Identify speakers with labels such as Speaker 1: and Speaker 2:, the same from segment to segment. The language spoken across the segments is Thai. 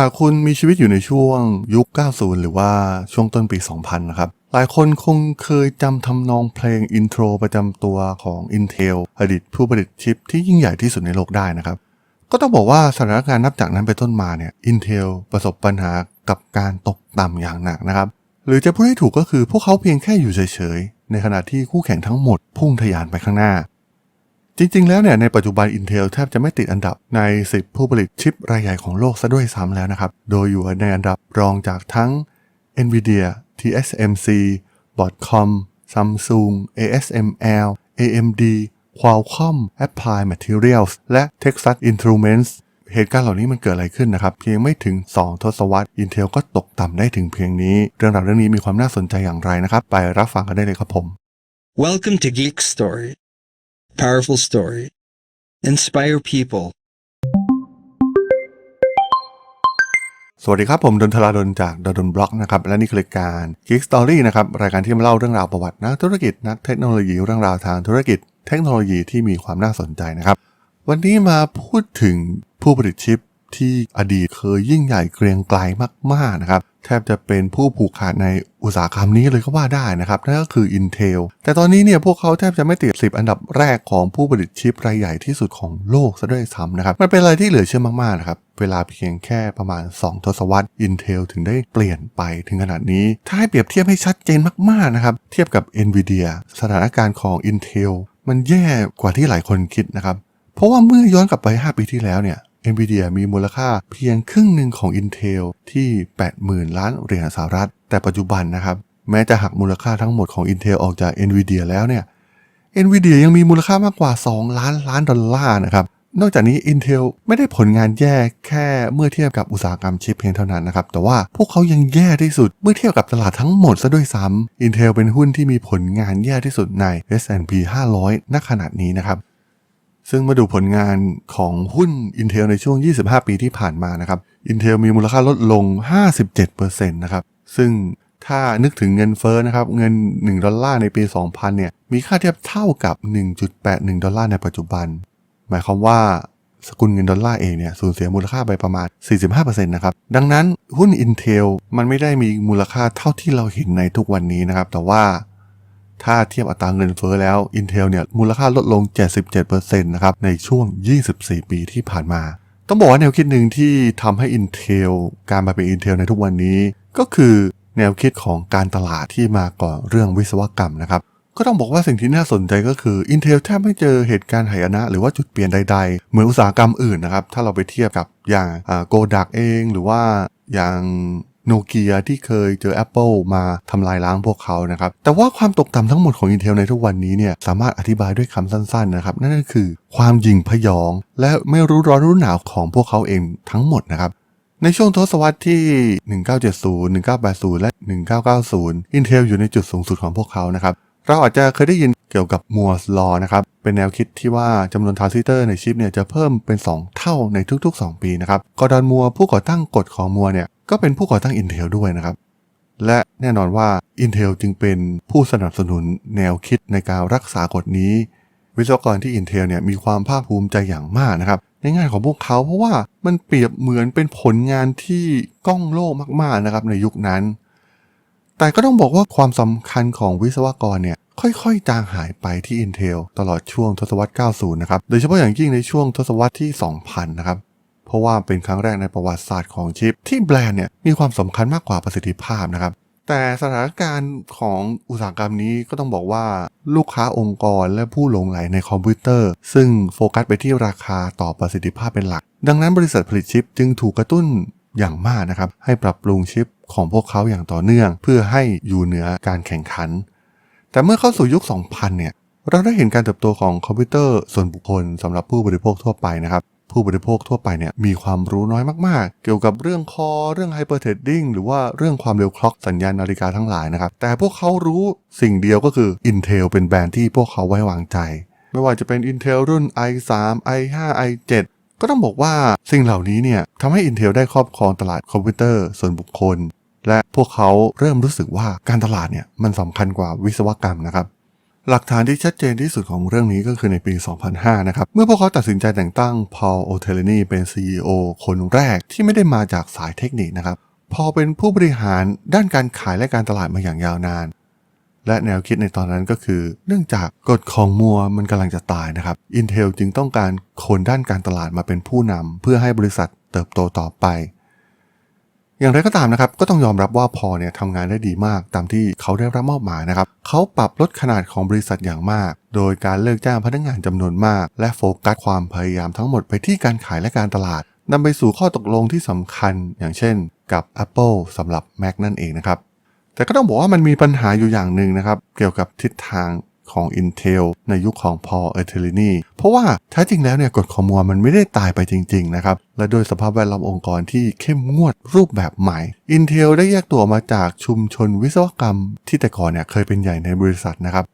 Speaker 1: หากคุณมีชีวิตอยู่ในช่วงยุค 90 หรือว่าช่วงต้นปี 2000 นะครับ หลายคนคงเคยจำทำนองเพลงอินโทรประจำตัวของ Intel อดีตผู้ผลิตชิปที่ยิ่งใหญ่ที่สุดในโลกได้นะครับ ก็ต้องบอกว่าสถานการณ์นับจากนั้นไปต้นมาเนี่ย Intel ประสบปัญหากับการตกต่ำอย่างหนักนะครับ หรือจะพูดให้ถูกก็คือพวกเขาเพียงแค่อยู่เฉยๆ ในขณะที่คู่แข่งทั้งหมดพุ่งทะยานไปข้างหน้า จริงๆ แล้วเนี่ยในปัจจุบัน Intel แทบจะไม่ติดอันดับใน 10 ผู้ผลิตชิปรายใหญ่ของโลกซะด้วยซ้ำแล้วนะครับ โดยอยู่ในอันดับรองจากทั้ง Nvidia, TSMC, Broadcom, Samsung, ASML, AMD, Qualcomm, Applied Materials และ Texas Instruments เหตุการณ์เหล่านี้มันเกิดอะไรขึ้นนะครับ เพียงไม่ถึง 2 ทศวรรษ Intel ก็ตกต่ำได้ถึงเพียงนี้ เรื่องราวเรื่องนี้มีความน่าสนใจอย่างไรนะครับ ไปรับฟังกันได้เลยครับผม
Speaker 2: Welcome to Geek Story. Powerful story. Inspire people.
Speaker 1: สวัสดีครับ ผมดนทราดนจากดนบล็อกนะครับ และนี่คือรายการ Geek Story นะครับ รายการที่มาเล่าเรื่องราวประวัตินักธุรกิจ นักเทคโนโลยีเรื่องราวทางธุรกิจ เทคโนโลยีที่มีความน่าสนใจนะครับ วันนี้มาพูดถึงผู้ผลิตชิป ที่อดีตเคยยิ่งใหญ่เกรียงไกลมากๆนะครับแทบจะเป็นผู้ผูกขาดในอุตสาหกรรมนี้เลยก็ว่าได้นะครับนั่นก็คือ Intel แต่ตอนนี้เนี่ยพวกเขาแทบจะไม่ติด 10 อันดับแรกของผู้ผลิตชิปรายใหญ่ที่สุดของโลกซะด้วยซ้ำนะครับมันเป็นอะไรที่เหลือเชื่อมากๆนะครับเวลาเพียงแค่ประมาณ 2 ทศวรรษ Intel ถึงได้เปลี่ยนไปถึงขนาดนี้ ถ้าให้เปรียบเทียบให้ชัดเจนมากๆนะครับเทียบกับ Nvidia สถานการณ์ของ Intel มันแย่กว่าที่หลายคนคิดนะครับเพราะว่าเมื่อย้อนกลับไป 5 ปีที่แล้วเนี่ย NVIDIA มีมูลค่าเพียงครึ่งหนึ่งของ Intel ที่ 80,000 ล้านเหรียญสหรัฐ แต่ปัจจุบันนะครับ แม้จะหักมูลค่าทั้งหมดของ Intel ออกจาก NVIDIA แล้วเนี่ย NVIDIA ยังมีมูลค่ามากกว่า 2 ล้านล้านดอลลาร์นะครับนอกจากนี้ Intel ไม่ได้ผลงานแย่แค่เมื่อเทียบกับอุตสาหกรรมชิปเพียงเท่านั้นนะครับ แต่ว่าพวกเขายังแย่ที่สุดเมื่อเทียบกับตลาดทั้งหมดซะด้วยซ้ำ Intel เป็นหุ้นที่มีผลงานแย่ที่สุดใน S&P 500 ณ ขณะนี้นะครับ ซึ่งมาดูผลงานของหุ้น Intel ในช่วง 25 ปีที่ผ่านมานะครับ Intel มีมูลค่าลดลง 57%นะครับ ซึ่งถ้านึกถึงเงินเฟ้อนะครับ เงิน 1 ดอลลาร์ในปี 2000 เนี่ย มีค่าเทียบเท่ากับ 1.81 ดอลลาร์ในปัจจุบัน หมายความว่าสกุลเงินดอลลาร์เองเนี่ยสูญเสียมูลค่าไปประมาณ 45%นะครับ ดังนั้นหุ้น Intel มันไม่ได้มีมูลค่าเท่าที่เราเห็นในทุกวันนี้นะครับ แต่ว่า ถ้าเทียบอัตราเงินเฟ้อแล้ว Intel เนี่ยมูลค่าลดลง 77%นะครับในช่วง 24 ปีที่ผ่านมา ต้องบอกว่าแนวคิดหนึ่งที่ทำให้ Intel การมาเป็น Intel ในทุกวันนี้ ก็คือแนวคิดของการตลาดที่มาก่อนเรื่องวิศวกรรมนะครับก็ต้องบอกว่าสิ่งที่น่าสนใจก็คือ Intel แทบไม่เจอเหตุการณ์หายนะ หรือว่าจุดเปลี่ยนใดๆ เหมือนอุตสาหกรรมอื่นนะครับ ถ้าเราไปเทียบกับอย่างโกดักเอง หรือว่าอย่าง โนเกียที่เคยเจอ Apple มาทำลายล้างพวกเขานะครับ แต่ว่าความตกต่ำทั้งหมดของ Intel ในทุกวันนี้เนี่ยสามารถอธิบายด้วยคำสั้นๆนะครับ นั่นก็คือความหยิ่งพยอง และไม่รู้ร้อนรู้หนาวของพวกเขาเองทั้งหมดนะครับในช่วงทศวรรษที่ 1970 1980 และ 1990 Intel อยู่ในจุดสูงสุดของพวกเขานะครับ เราอาจจะเคยได้ยินเกี่ยวกับมัวส์ลอนะครับ เป็นแนวคิดที่ว่าจำนวนทรานซิสเตอร์ในชิปเนี่ยจะเพิ่มเป็น 2 เท่าในทุกๆ 2 ปีนะครับ กอร์ดอนมัวผู้ก่อตั้งกฎของมัวเนี่ย ก็เป็นผู้ก่อตั้ง Intel ด้วยนะครับ และแน่นอนว่า Intel จึงเป็นผู้สนับสนุนแนวคิดในการรักษากฎนี้ วิศวกรที่ Intel เนี่ยมีความภาคภูมิใจอย่างมากนะครับในงานของพวกเขาเพราะว่ามันเปรียบเหมือนเป็นผลงานที่ก้องโลกมากๆนะครับในยุคนั้น แต่ก็ต้องบอกว่าความสำคัญของวิศวกรเนี่ยค่อยๆ จางหายไปที่ Intel ตลอดช่วงทศวรรษ 90 นะครับ โดยเฉพาะอย่างยิ่งในช่วงทศวรรษที่ 2000 นะครับ เพราะว่าเป็นครั้งแรกในประวัติศาสตร์ของชิป ที่แบรนด์เนี่ยมีความสำคัญมากกว่าประสิทธิภาพนะครับ แต่สถานการณ์ของอุตสาหกรรมนี้ก็ต้องบอกว่าลูกค้าองค์กรและผู้หลงไหลในคอมพิวเตอร์ ซึ่งโฟกัสไปที่ราคาต่อประสิทธิภาพเป็นหลัก ดังนั้นบริษัทผลิตชิปจึงถูกกระตุ้นอย่างมากนะครับให้ปรับปรุงชิปของพวกเขาอย่างต่อเนื่อง เพื่อให้อยู่เหนือการแข่งขัน แต่เมื่อเข้าสู่ยุค 2000 เนี่ยเราได้เห็นการเติบโตของคอมพิวเตอร์ส่วนบุคคลสำหรับผู้บริโภคทั่วไปนะครับ ผู้บริโภคทั่วไปเนี่ยมีความรู้น้อยมากๆ เกี่ยวกับเรื่องคอเรื่องไฮเปอร์เทรดดิ้งหรือว่าเรื่องความเร็วคล็อกสัญญาณนาฬิกาทั้งหลายนะครับ แต่พวกเขารู้สิ่งเดียวก็คือ Intel เป็นแบรนด์ที่พวกเขาไว้วางใจ ไม่ว่าจะเป็น Intel รุ่น i3 i5 i7 ก็ต้องบอกว่าสิ่งเหล่านี้เนี่ยทำให้ Intel ได้ครอบครองตลาดคอมพิวเตอร์ส่วนบุคคล และพวกเขาเริ่มรู้สึกว่าการตลาดเนี่ยมันสำคัญกว่าวิศวกรรมนะครับ หลักฐานที่ชัดเจนที่สุดของเรื่องนี้ก็คือในปี 2005 นะครับ เมื่อพวกเขาตัดสินใจแต่งตั้งพอลโอเทเลนีเป็น CEO คนแรกที่ไม่ได้มาจากสายเทคนิคนะครับ พอเป็นผู้บริหารด้านการขายและการตลาดมาอย่างยาวนาน และแนวคิดในตอนนั้นก็คือ เนื่องจากกฎของมัวมันกำลังจะตายนะครับ Intel จึงต้องการคนด้านการตลาดมาเป็นผู้นำเพื่อให้บริษัทเติบโตต่อไป อย่างไรก็ตามนะครับก็ต้องยอมรับว่าพอเนี่ยทำงานได้ดีมากตามที่เขาได้รับมอบหมายนะครับเขาปรับลดขนาดของบริษัทอย่างมาก โดยการเลิกจ้างพนักงานจำนวนมาก และโฟกัสความพยายามทั้งหมดไปที่การขายและการตลาดนำไปสู่ข้อตกลงที่สำคัญ อย่างเช่น กับ Apple สำหรับ Mac นั่นเองนะครับแต่ก็ต้องบอกว่ามันมีปัญหาอยู่อย่างหนึ่งนะครับเกี่ยวกับทิศทาง ของ Intel ในยุคของ Paul e r t e l i n i เพราะว่าแท้จริงแล้วเนี่ยกฎขอมัวมันไม่ได้ตายไปจริงๆนะครับ และโดยสภาพแวดล้อมองค์กรที่เข้มงวดรูปแบบใหม่ Intel ได้แยกตัวมาจากชุมชนวิศวกรรมที่แต่ก่อนเนี่ยเคยเป็นใหญ่ในบริษัทนะครับ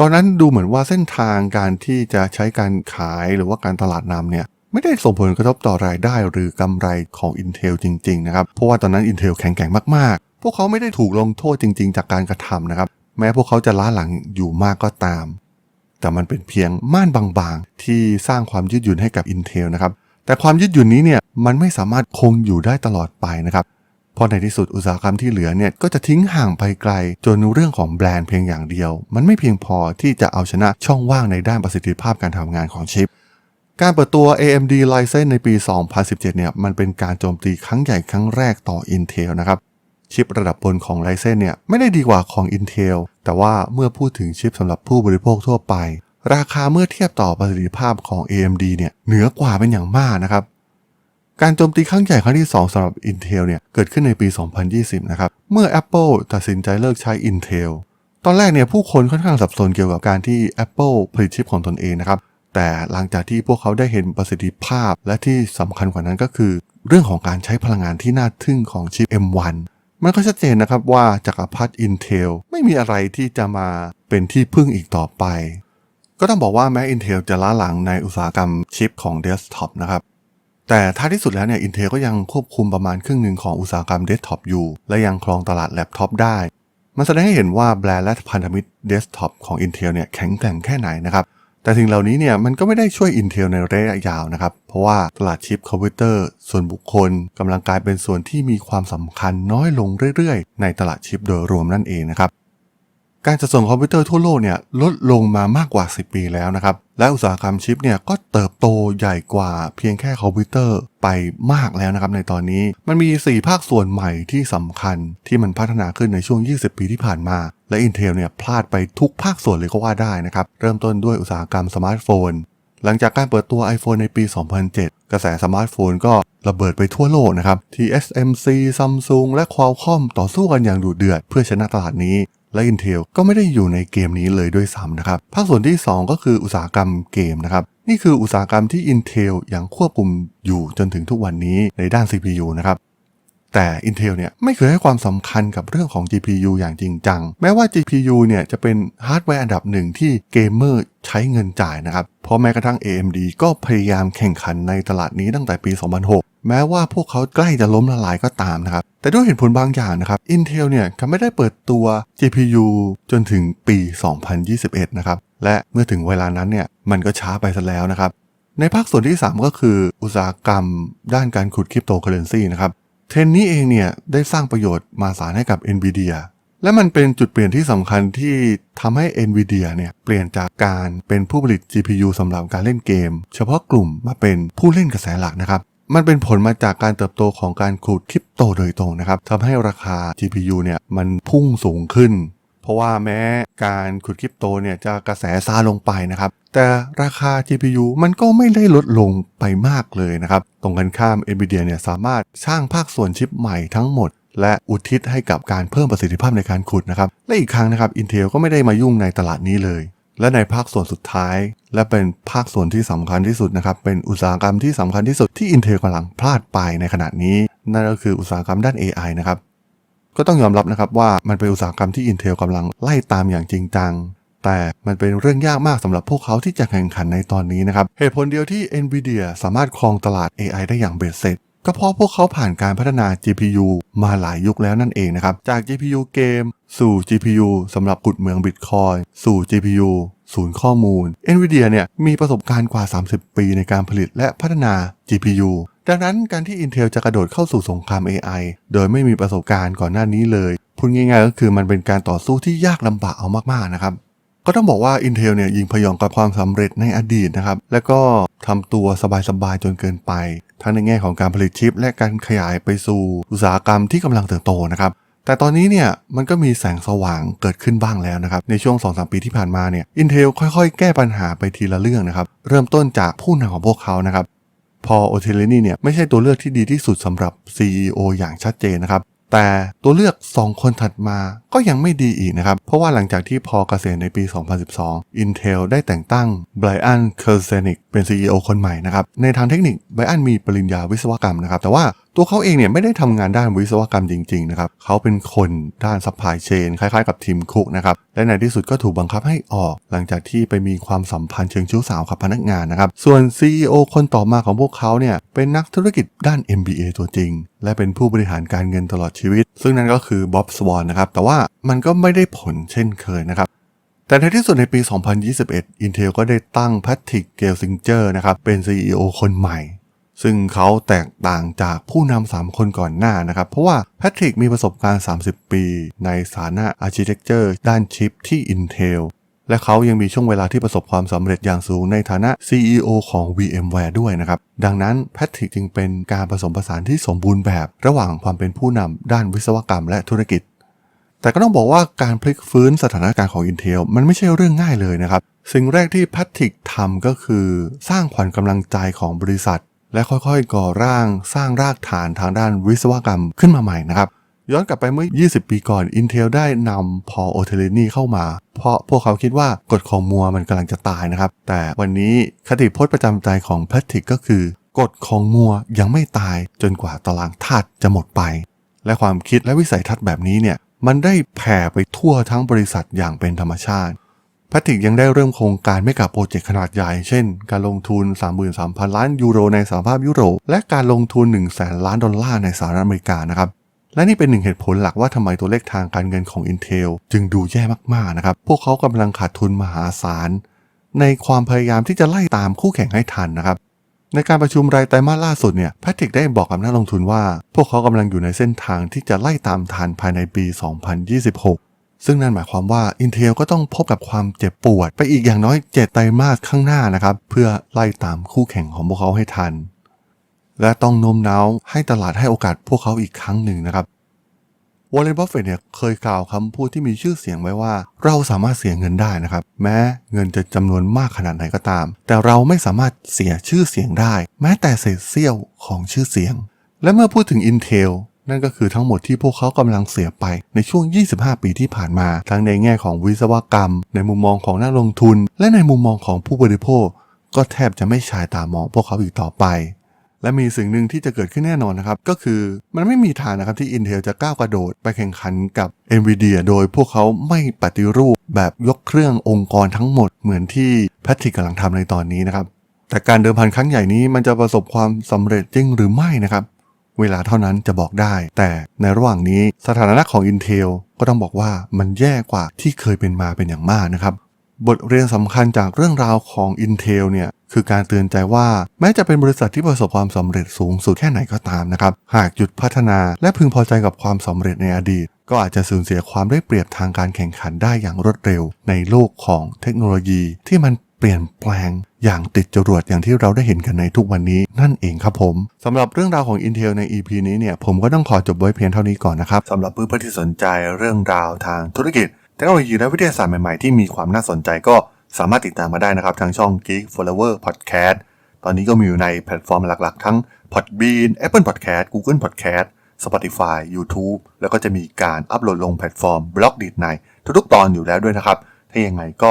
Speaker 1: ตอนนั้นดูเหมือนว่าเส้นทางการที่จะใช้การขายหรือว่าการตลาดนำเนี่ยไม่ได้ส่งผลกระทบต่อรายได้หรือกำไรของ Intel จริงๆนะครับเพราะว่าตอนนั้น Intel แข็งแกร่งมากๆ พวกเขาไม่ได้ถูกลงโทษจริง ๆ จากการกระทำนะครับ แม้พวกเขาจะล้าหลังอยู่มากก็ตาม แต่มันเป็นเพียงม่านบางๆ ที่สร้างความยืดหยุ่นให้กับ Intel นะครับ แต่ความยืดหยุ่นนี้เนี่ยมันไม่สามารถคงอยู่ได้ตลอดไปนะครับ เพราะในที่สุดอุตสาหกรรมที่เหลือเนี่ยก็จะทิ้งห่างไปไกล จนเรื่องของแบรนด์เพียงอย่างเดียว มันไม่เพียงพอที่จะเอาชนะช่องว่างในด้านประสิทธิภาพการทำงานของชิปการเปิดตัว AMD Ryzen ในปี 2017 เนี่ย มันเป็นการโจมตีครั้งใหญ่ครั้งแรกต่อ Intel นะครับ ชิประดับบนของ Ryzen เนี่ยไม่ได้ดีกว่าของ Intel แต่ว่าเมื่อพูดถึงชิปสำหรับผู้บริโภคทั่วไป ราคาเมื่อเทียบต่อประสิทธิภาพของ AMD เนี่ยเหนือกว่าเป็นอย่างมากนะครับ การโจมตีครั้งใหญ่ครั้งที่ 2สำหรับ Intel เนี่ยเกิดขึ้นในปี 2020 นะครับ เมื่อ Apple ตัดสินใจเลิกใช้ Intel ตอนแรกเนี่ยผู้คนค่อนข้างสับสนเกี่ยวกับการที่ Apple ผลิตชิปของตนเองนะครับแต่หลังจากที่พวกเขาได้เห็นประสิทธิภาพ และที่สำคัญกว่านั้นก็คือ เรื่องของการใช้พลังงานที่น่าทึ่งของชิป M1 มันก็ชัดเจนนะครับว่าจักรพรรดิ Intel ไม่มีอะไรที่จะมาเป็นที่พึ่งอีกต่อไป ก็ต้องบอกว่าแม้ Intel จะล้าหลังในอุตสาหกรรมชิปของเดสก์ท็อปนะครับแต่ท้ายที่สุดแล้วเนี่ย Intel ก็ยังควบคุมประมาณครึ่งหนึ่งของอุตสาหกรรมเดสก์ท็อปอยู่ และยังครองตลาดแล็ปท็อปได้ มันแสดงให้เห็นว่าแบรนด์และพันธมิตรเดสก์ท็อปของ Intel เนี่ยแข็งแกร่งแค่ไหนนะครับ แต่สิ่งเหล่านี้เนี่ยมันก็ไม่ได้ช่วย Intel ในระยะยาวนะครับ เพราะว่าตลาดชิปคอมพิวเตอร์ ส่วนบุคคลกำลังกลายเป็นส่วนที่มีความสำคัญน้อยลงเรื่อยๆ ในตลาดชิปโดยรวมนั่นเองนะครับ การจัดส่งคอมพิวเตอร์ทั่วโลกเนี่ยลดลงมามากกว่า 10 ปีแล้วนะครับ และอุตสาหกรรมชิปเนี่ยก็เติบโตใหญ่กว่าเพียงแค่คอมพิวเตอร์ไปมากแล้วนะครับในตอนนี้มันมี 4 ภาคส่วนใหม่ที่สำคัญที่มันพัฒนาขึ้นในช่วง 20 ปีที่ผ่านมา และ Intel เนี่ยพลาดไปทุกภาคส่วนเลยก็ว่าได้นะครับ เริ่มต้นด้วยอุตสาหกรรมสมาร์ทโฟน หลังจากการเปิดตัว iPhone ในปี 2007 กระแสสมาร์ทโฟนก็ระเบิดไปทั่วโลกนะครับ TSMC Samsung และ Qualcomm ต่อสู้กันอย่างดุเดือด เพื่อชนะตลาดนี้ และ Intel ก็ไม่ได้อยู่ในเกมนี้เลยด้วยซ้ำนะครับ ภาคส่วนที่ 2 ก็คืออุตสาหกรรมเกมนะครับ นี่คืออุตสาหกรรมที่ Intel ยังควบคุมอยู่จนถึงทุกวันนี้ในด้าน CPU นะครับ แต่ Intel เนี่ยไม่เคยให้ความสำคัญกับเรื่องของ GPU อย่างจริงจัง แม้ว่า GPU เนี่ยจะเป็นฮาร์ดแวร์อันดับหนึ่งที่เกมเมอร์ใช้เงินจ่ายนะครับ เพราะแม้กระทั่ง AMD ก็พยายามแข่งขันในตลาดนี้ตั้งแต่ปี 2006 แม้ว่าพวกเขาใกล้จะล้มละลายก็ตามนะครับ แต่ด้วยเหตุผลบางอย่างนะครับ Intel เนี่ยก็ไม่ได้เปิดตัว GPU จนถึงปี 2021 นะครับ และเมื่อถึงเวลานั้นเนี่ยมันก็ช้าไปซะแล้วนะครับ ในภาคส่วนที่ 3 ก็คืออุตสาหกรรมด้านการขุดคริปโตเคอเรนซีนะครับ เทรนนี้เองเนี่ยได้สร้างประโยชน์มาศาลให้กับ NVIDIA และมันเป็นจุดเปลี่ยนที่สำคัญที่ทำให้ NVIDIA เนี่ยเปลี่ยนจากการเป็นผู้ผลิต GPU สำหรับการเล่นเกม เฉพาะกลุ่มมาเป็นผู้เล่นกระแสหลักนะครับ มันเป็นผลมาจากการเติบโตของการขุดคริปโตโดยตรงนะครับทำให้ราคา GPU เนี่ยมันพุ่งสูงขึ้น เพราะว่าแม้การขุดคริปโตเนี่ยจะกระแสซาลงไปนะครับ แต่ราคา GPU มันก็ไม่ได้ลดลงไปมากเลยนะครับ ตรงกันข้าม NVIDIA เนี่ยสามารถสร้างภาคส่วนชิปใหม่ทั้งหมดและอุทิศให้กับการเพิ่มประสิทธิภาพในการขุดนะครับ และอีกครั้งนะครับ Intel ก็ไม่ได้มายุ่งในตลาดนี้เลย และในภาคส่วนสุดท้าย และเป็นภาคส่วนที่สำคัญที่สุดนะครับ เป็นอุตสาหกรรมที่สำคัญที่สุดที่ Intel กำลังพลาดไปในขณะนี้ นั่นก็คืออุตสาหกรรมด้าน AI นะครับ ก็ต้องยอมรับนะครับว่ามันเป็นอุตสาหกรรมที่ Intel กำลังไล่ตามอย่างจริงจังแต่มันเป็นเรื่องยากมากสำหรับพวกเขาที่จะแข่งขันในตอนนี้นะครับ เหตุผลเดียวที่ NVIDIA สามารถครองตลาด AI ได้อย่างเบ็ดเสร็จ ก็เพราะพวกเขาผ่านการพัฒนา GPU มาหลายยุคแล้วนั่นเองนะครับ จาก GPU เกม สู่ GPU สำหรับขุดเมือง Bitcoin สู่ GPU ศูนย์ข้อมูล NVIDIA เนี่ยมีประสบการณ์กว่า 30 ปีในการผลิตและพัฒนา GPU ดังนั้นการที่ Intel จะกระโดดเข้าสู่สงคราม AI โดยไม่มีประสบการณ์ก่อนหน้านี้เลย พูดง่ายๆก็คือมันเป็นการต่อสู้ที่ยากลำบากเอามากๆนะครับ ก็ต้องบอกว่า Intel เนี่ยยิงพยองกับความสำเร็จในอดีตนะครับ แล้วก็ทำตัวสบายๆจนเกินไป ทั้งในแง่ของการผลิตชิป และการขยายไปสู่อุตสาหกรรมที่กำลังเติบโตนะครับแต่ตอนนี้เนี่ยมันก็มีแสงสว่างเกิดขึ้นบ้างแล้วนะครับ ในช่วง 2-3 ปีที่ผ่านมาเนี่ย Intel ค่อยๆ แก้ปัญหาไปทีละเรื่องนะครับ เริ่มต้นจากผู้นำของพวกเขานะครับ พอโอเทเลนี่เนี่ยไม่ใช่ตัวเลือกที่ดีที่สุดสำหรับ CEO อย่างชัดเจนนะครับ แต่ตัวเลือก 2 คนถัดมาก็ยังไม่ดีอีกนะครับ เพราะว่าหลังจากที่พอเกษียณในปี 2012 Intel ได้แต่งตั้งไบรอันเคอร์เซนิกเป็น CEO คนใหม่นะครับ ในทางเทคนิคไบรอันมีปริญญาวิศวกรรมนะครับ แต่ว่า ตัวเขาเองเนี่ยไม่ได้ทำงานด้านวิศวกรรมจริงๆนะครับเขาเป็นคนด้านซัพพลายเชนคล้ายๆกับทีมคุกนะครับและในที่สุดก็ถูกบังคับให้ออก หลังจากที่ไปมีความสัมพันธ์เชิงชู้สาวกับพนักงานนะครับส่วน CEO คนต่อมาของพวกเขาเนี่ยเป็นนักธุรกิจด้าน MBA ตัวจริง และเป็นผู้บริหารการเงินตลอดชีวิต ซึ่งนั่นก็คือบ๊อบสวอนนะครับแต่ว่ามันก็ไม่ได้ผลเช่นเคยนะครับแต่ในที่สุดในปี 2021 Intel ก็ได้ตั้งแพทริก เกลซิงเจอร์นะครับ เป็น CEO คนใหม่ ซึ่งเขาแตกต่างจากผู้นำ3คนก่อนหน้านะครับ เพราะว่าแพทริกมีประสบการณ์ 30 ปี ในสานะ Architecture ด้านชิปที่ Intel และเขายังมีช่วงเวลาที่ประสบความสำเร็จอย่างสูงในฐานะ CEO ของ VMware ด้วยนะครับ ดังนั้นแพทริกจึงเป็นการผสมผสานที่สมบูรณ์แบบ ระหว่างความเป็นผู้นำด้านวิศวกรรมและธุรกิจ แต่ก็ต้องบอกว่าการพลิกฟื้นสถานการณ์ของ Intel มันไม่ใช่เรื่องง่ายเลยนะครับ สิ่งแรกที่แพทริกทำก็คือ สร้างขวัญกำลังใจของบริษัท และค่อยๆ ก่อร่างสร้างรากฐานทางด้านวิศวกรรมขึ้นมาใหม่นะครับ ย้อนกลับไปเมื่อ 20 ปีก่อน Intel ได้นำพอโอเทเลนีเข้ามา เพราะพวกเขาคิดว่ากฎของมัวมันกำลังจะตายนะครับ แต่วันนี้คติพจน์ประจำใจของแพทริกก็คือกฎของมัวยังไม่ตายจนกว่าตารางธาตุจะหมดไป และความคิดและวิสัยทัศน์แบบนี้เนี่ยมันได้แผ่ไปทั่วทั้งบริษัทอย่างเป็นธรรมชาติ พทริกยังได้เริ่มโครงการไม่กับโปรเจกต์ขนาดใหญ่ เช่น การลงทุน 33,000 ล้านยูโรในสหภาพยุโรป และการลงทุน1 0 0 0 0 ล้านดอลลาร์ในสหรัฐอเมริกานะครับและนี่เป็นหนึ่งเหตุผลหลักว่าทำไมตัวเลขทางการเงินของ Intel จึงดูแย่มากๆนะครับ พวกเขากำลังขาดทุนมหาศาล ในความพยายามที่จะไล่ตามคู่แข่งให้ทันนะครับ ในการประชุมรายไตรมาสล่าสุดเนี่ยแพทริกได้บอกกับนักลงทุนว่า พวกเขากำลังอยู่ในเส้นทางที่จะไล่ตามทันภายในปี 2026 ซึ่งนั่นหมายความว่า Intel ก็ต้องพบกับความเจ็บปวด ไปอีกอย่างน้อย 7 ไตรมาสข้างหน้านะครับ เพื่อไล่ตามคู่แข่งของพวกเขาให้ทัน และต้องโน้มน้าวให้ตลาดให้โอกาสพวกเขาอีกครั้งหนึ่งนะครับวอลเลนบัฟเฟตเนี่ยเคยกล่าวคำพูดที่มีชื่อเสียงไว้ว่า เราสามารถเสียเงินได้นะครับ แม้เงินจะจำนวนมากขนาดไหนก็ตาม แต่เราไม่สามารถเสียชื่อเสียงได้ แม้แต่เศษเสี้ยวของชื่อเสียง และเมื่อพูดถึง Intel นั่นก็คือทั้งหมดที่พวกเขากำลังเสียไปในช่วง 25 ปีที่ผ่านมา ทั้งในแง่ของวิศวกรรม ในมุมมองของนักลงทุน และในมุมมองของผู้บริโภค ก็แทบจะไม่ชายตามองพวกเขาอีกต่อไป และมีสิ่งหนึ่งที่จะเกิดขึ้นแน่นอนนะครับ ก็คือมันไม่มีทางนะครับที่ Intel จะก้าวกระโดดไปแข่งขันกับ NVIDIA โดยพวกเขาไม่ปฏิรูปแบบยกเครื่ององค์กรทั้งหมดเหมือนที่แพทริกกำลังทำในตอนนี้นะครับแต่การเดิมพันครั้งใหญ่นี้มันจะประสบความสำเร็จจริงหรือไม่นะครับ เวลาเท่านั้นจะบอกได้ แต่ในระหว่างนี้สถานะของ Intel ก็ต้องบอกว่ามันแย่กว่าที่เคยเป็นมาเป็นอย่างมากนะครับ บทเรียนสำคัญจากเรื่องราวของ Intel เนี่ยคือการเตือนใจว่าแม้จะเป็นบริษัทที่ประสบความสำเร็จสูงสุดแค่ไหนก็ตามนะครับ หากหยุดพัฒนาและพึงพอใจกับความสำเร็จในอดีต ก็อาจจะสูญเสียความได้เปรียบทางการแข่งขันได้อย่างรวดเร็ว ในโลกของเทคโนโลยีที่มัน เปลี่ยนแปลงอย่างติดจรวดอย่างที่เราได้เห็นกันในทุกวันนี้นั่นเองครับผมสำหรับเรื่องราวของ Intel ใน EP นี้เนี่ยผมก็ต้องขอจบไว้เพียงเท่านี้ก่อนนะครับสำหรับเพื่อนๆที่สนใจเรื่องราวทางธุรกิจเทคโนโลยีและวิทยาศาสตร์ใหม่ๆที่มีความน่าสนใจก็สามารถติดตามมาได้นะครับทางช่อง Geek Flower Podcast ตอนนี้ก็มีอยู่ในแพลตฟอร์มหลักๆ ทั้ง Podbean Apple Podcast Google Podcast Spotify YouTube แล้วก็จะมีการอัปโหลดลงแพลตฟอร์ม b ล็อกดีดในทุกๆ ตอนอยู่แล้วด้วยนะครับ ถ้ายังไงก็